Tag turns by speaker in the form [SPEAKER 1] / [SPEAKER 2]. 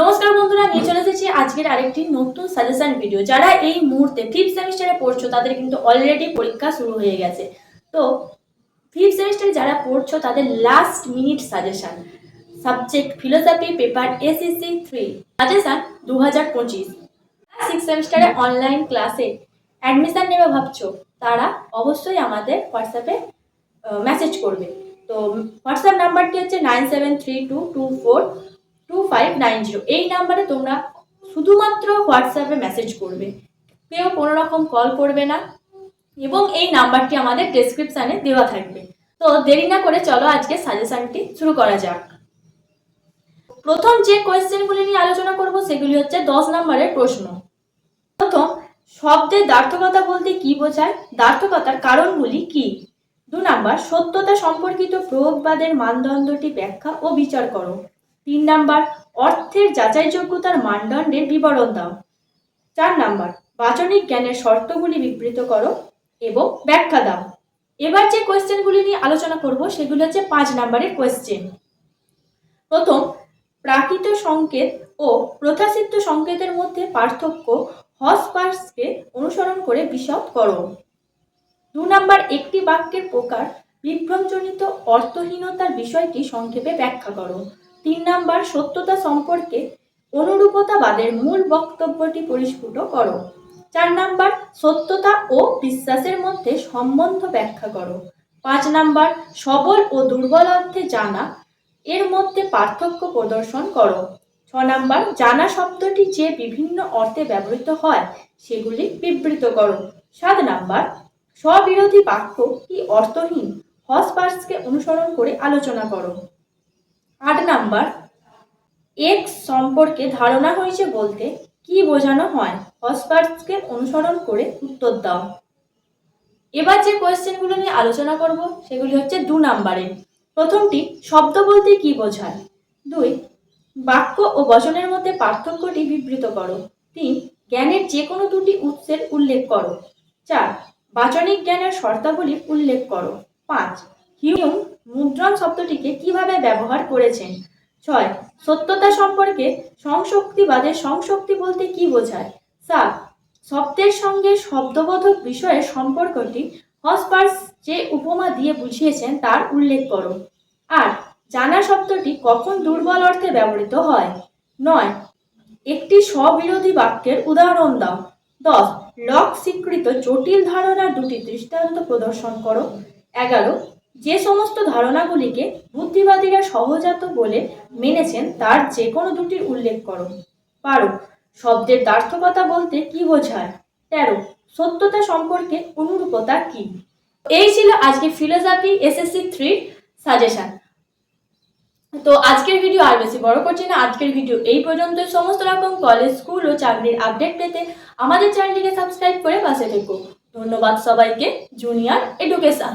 [SPEAKER 1] নমস্কার বন্ধুরা, নিয়ে চলে এসেছি আজকের আরেকটি নতুন সাজেশন ভিডিও যারা এই মুহূর্তে ফিফথ সেমিস্টারে পড়ছো, তাদের কিন্তু অলরেডি পরীক্ষা শুরু হয়ে গেছে। তো ফিফথ সেমিস্টারে যারা পড়ছো, তাদের last minute suggestion subject philosophy paper SSC three suggestion দু হাজার পঁচিশ। সিক্স সেমিস্টারে অনলাইন ক্লাসে অ্যাডমিশন নেবে ভাবছ, তারা অবশ্যই আমাদের হোয়াটসঅ্যাপে মেসেজ করবে। তো হোয়াটসঅ্যাপ নাম্বারটি হচ্ছে nine seven three two two four two five nine zero এই নাম্বারে তোমরা শুধুমাত্র হোয়াটসঅ্যাপে মেসেজ করবে। কেউ কোনো রকম কল করবে না। এবং এই নাম্বারটি আমাদের ডেসক্রিপশানে দেওয়া থাকবে। তো দেরি না করে চলো আজকে সাজেশনটি শুরু করা যাক। প্রথম যে কোয়েশ্চেনগুলি নিয়ে আলোচনা করব, সেগুলি হচ্ছে দশ নম্বরের প্রশ্ন। প্রথম, শব্দের দ্বার্থকতা বলতে কি বোঝায়? দ্বার্থকতার কারণগুলি কি? দু নাম্বার, সত্যতা সম্পর্কিত প্রয়োগবাদের মানদণ্ডটি ব্যাখ্যা ও বিচার করো। তিন নাম্বার, অর্থের যাচাইযোগ্যতার মানদণ্ডের বিবরণ দাও। চার নাম্বার, বাচনিক জ্ঞানের শর্তগুলি বিবৃত করো এবং ব্যাখ্যা দাও। এবার যে কোয়েশ্চেনগুলি নিয়ে আলোচনা করব, সেগুলো হচ্ছে পাঁচ নাম্বারের কোয়েশ্চেন। প্রথম, প্রাকৃত সংকেত ও প্রথাসিদ্ধ সংকেতের মধ্যে পার্থক্য হসপার্সকে অনুসরণ করে বিশদ করো। দু নাম্বার, একটি বাক্যের প্রকার বিভ্রমজনিত অর্থহীনতার বিষয়টি সংক্ষেপে ব্যাখ্যা করো। তিন নাম্বার, সত্যতা সম্পর্কে অনুরূপতাবাদের মূল বক্তব্যটি পরিস্ফুট করো। চার নাম্বার, সত্যতা ও বিশ্বাসের মধ্যে সম্বন্ধ ব্যাখ্যা করো। পাঁচ নাম্বার, সবল ও দুর্বল অর্থে জানা, এর মধ্যে পার্থক্য প্রদর্শন করো। ছ নাম্বার, জানা শব্দটি যে বিভিন্ন অর্থে ব্যবহৃত হয়, সেগুলি বিবৃত করো। সাত নাম্বার, স্ববিরোধী বাক্য কি অর্থহীন, হসপার্সকে অনুসরণ করে আলোচনা করো। আট নাম্বার এক্স সম্পর্কে ধারণা হয়েছে বলতে কি বোঝানো হয়? হসপার্সকে অনুসরণ করে উত্তর দাও। এবার যে কোয়েশ্চেনগুলো নিয়ে আলোচনা করব, সেগুলি হচ্ছে দু নাম্বারের। প্রথমটি, শব্দ বলতে কি বোঝায়? দুই, বাক্য ও বচনের মধ্যে পার্থক্যটি বিবৃত করো। তিন, জ্ঞানের যে কোনো দুটি উৎসের উল্লেখ করো। চার, বাচনিক জ্ঞানের শর্তাবলী উল্লেখ করো। পাঁচ হিউম মুদ্রণ শব্দটিকে কীভাবে ব্যবহার করেছেন? ছয়, সত্যতা সম্পর্কে সংশক্তিবাদের সংশক্তি বলতে কি বোঝায়? সাত, শব্দের সঙ্গে শব্দবোধক বিষয়ের সম্পর্কটি হসপার্স যে উপমা দিয়ে বুঝিয়েছেন তার উল্লেখ করো। আর জানা শব্দটি কখন দুর্বল অর্থে ব্যবহৃত হয়? নয়, একটি স্ববিরোধী বাক্যের উদাহরণ দাও। দশ, লক স্বীকৃত জটিল ধারণার দুটি দৃষ্টান্ত প্রদর্শন করো। এগারো যে সমস্ত ধারণাগুলিকে বুদ্ধিবাদীরা সহজাত বলে মেনেছেন, তার যে কোনো দুটির উল্লেখ করো। বারো, শব্দের দার্থকতা বলতে কি বোঝায়? তেরো, সত্যতা সম্পর্কে অনুরূপতা কি? এই ছিল আজকে ফিলোসফি এসএসসি থ্রি সাজেশন তো আজকের ভিডিও আর বেশি বড় করছি না। আজকের ভিডিও এই পর্যন্ত সমস্ত রকম কলেজ স্কুল ও চাকরির আপডেট পেতে আমাদের চ্যানেলটিকে সাবস্ক্রাইব করে পাশে থেকো। ধন্যবাদ সবাইকে। Junior education